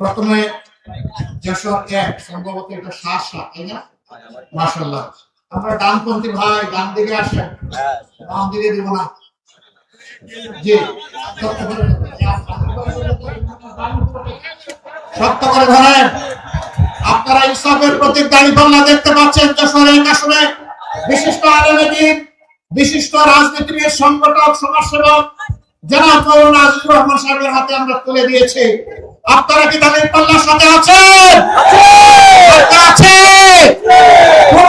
প্রথমে যশোর এক সম্ভবত তাই না? মাসাল্লাহ আমরা ডানপন্থী ভাই, ডান দিকে আসেন। বাম দিকে না। সত্য করে ধরেন। আপনারা ইসলামের প্রতীক দাঁড়িপাল্লা দেখতে পাচ্ছেন যশোর এক আসনে বিশিষ্ট আলমীর বিশিষ্ট রাজনীতিবিদ সংগঠক, সমাজসেবক, জনাব মৌলানা আজিজুর রহমান সাহেবের হাতে আমরা তুলে দিয়েছি। আপনারা কি তাদের পাল্লার সাথে আছেন? আছে। কোন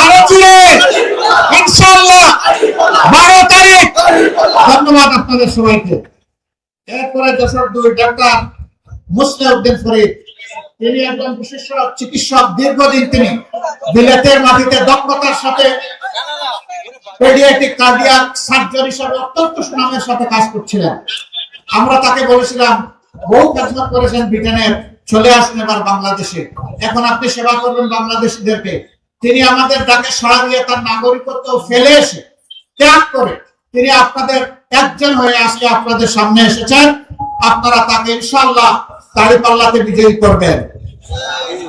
আরও জুড়ে। ইনশাআল্লাহ। বারো তারিখ। ধন্যবাদ আপনাদের সবাইকে। এরপরে যশোর দুই ডাক্তার মুসলিউদ্দিন ফরিদ। তিনি একজন চিকিৎসক দীর্ঘদিন তিনি বিলেতের মাটিতে দক্ষতার সাথে পেডিয়াট্রিক কার্ডিয়াক হিসাবে অত্যন্ত সুনামের সাথে কাজ করছিলেন। আমরা তাকে বলেছিলাম বহু খেদমত করেছেন ব্রিটেনের, চলে আসুন এবার বাংলাদেশে। এখন আপনি সেবা করবেন বাংলাদেশিদেরকে। তিনি আমাদের ডাকে সাড়া দিয়ে তার নাগরিকত্ব ফেলে এসে ত্যাগ করে তিনি আপনাদের একজন হয়ে আজকে আপনাদের সামনে এসেছেন। আপনারা তাকে ইনশাআল্লাহ দাড়িপাল্লাতে বিজয়ী করবেন।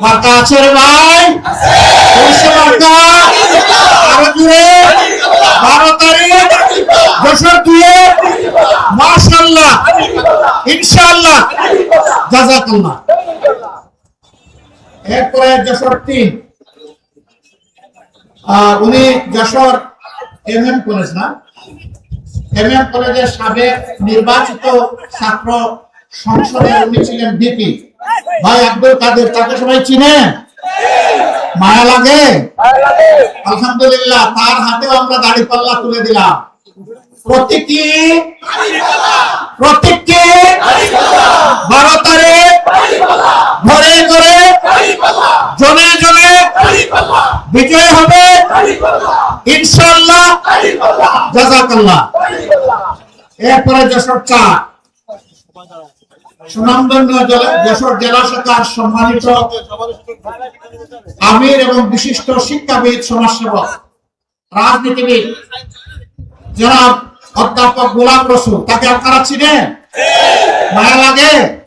মার্কা আছে রে ভাই? মার্কা? তারিখ? ইনশাআল্লাহ। জাজাকাল্লাহ। এরপরে যশোর তিন। উনি যশোর এম এম কলেজ না? এম এম কলেজের সাবেক নির্বাচিত ছাত্র সংসদে উনি ছিলেন বিপি ভাই আব্দুল কাদের তাকে সবাই চিনেন মায়া লাগে। আলহামদুলিল্লাহ তার হাতেও আমরা দাড়ি পাল্লা তুলে দিলাম। ঘরে ঘরে জনে জনে বিজয় হবে। ইনশাল্লাহ এরপরে সুনামধন্য জেলা- যশোর জেলা শাখার সম্মানিত আমির এবং বিশিষ্ট শিক্ষাবিদ, সমাজসেবক, রাজনীতিবিদ জনাব অধ্যাপক গোলাম রসুল, তাকে আপনারা চিনেন? মায়া লাগে?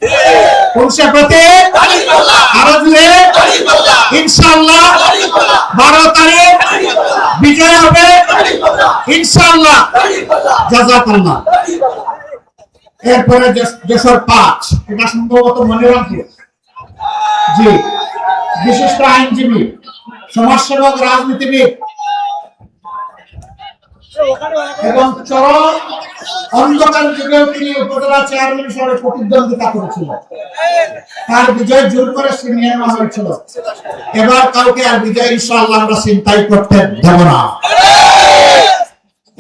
বিজয় হবে। এরপরে যশ- যশোর পাঁচ এটা সম্ভবত মনিরামপুর জি। বিশিষ্ট আইনজীবী, সমাজসেবক, রাজনীতিবিদ এবং চরম অন্ধকার যুগেও তিনি উপজেলা চেয়ারম্যান হিসাবে প্রতিদ্বন্দ্বিতা করেছিল। তার বিজয় জোর করে ছিনিয়ে নেওয়া হয়েছিল। এবার কাউকে আর বিজয়, ইনশাআল্লাহ আমরা চিন্তাই করতে দেব না।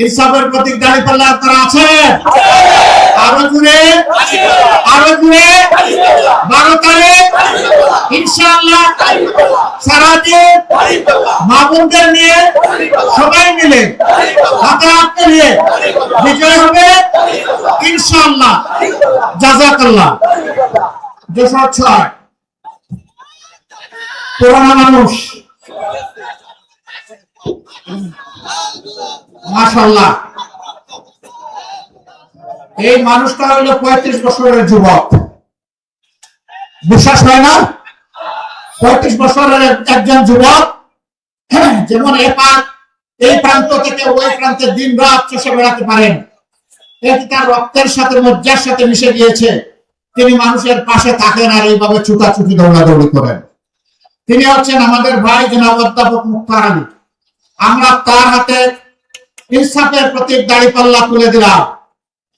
ইনসাফের প্রতীক দাঁড়িয়ে পাল্লা আপনারা আছেন আরও জুড়ে আরও জুড়ে বারো তারিখ? ইনশাআল্লাহ সারাদিন মামুনদের নিয়ে সবাই মিলে হাতে হাত নিয়ে বিজয় হবে। ইনশাআল্লাহ। জাজাকাল্লাহ। দুশো ছয় পুরানো মানুষ। মাশাল্লাহ এই মানুষটা হলো পঁয়ত্রিশ বছরের যুবক। বিশ্বাস হয় না? পঁয়ত্রিশ বছরের একজন যুবক হ্যাঁ, যেমন এই প্রান্ত থেকে ওই প্রান্তে দিন রাত চষে বেড়াতে পারেন। এটি তার রক্তের সাথে মজ্জার সাথে মিশে গিয়েছে। তিনি মানুষের পাশে থাকেন আর এইভাবে ছুটাছুটি দৌড়াদৌড়ি করেন। তিনি হচ্ছেন আমাদের ভাই জনাব অধ্যাপক মুক্তার আমরা তার হাতে ইনসাফের প্রতীক দাড়িপাল্লা তুলে দিলাম।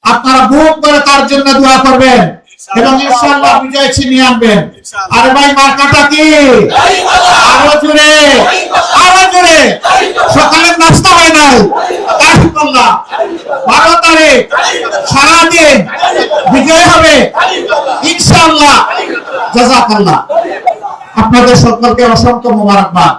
আপনারা বুক করে তার জন্য দোয়া করবেন এবং ইনশাআল্লাহ বিজয় ছিনিয়ে আনবেন। আরে ভাই মার্কাটা কি? আরও জুড়ে আরও জুড়ে সকালে নাস্তা হয় নাই। দাড়িপাল্লা বারো তারিখ সারাদিন বিজয় হবে। ইনশাআল্লাহ। জাজাকাল্লাহ। আপনাদের সকলকে অসংখ্য মোবারকবাদ।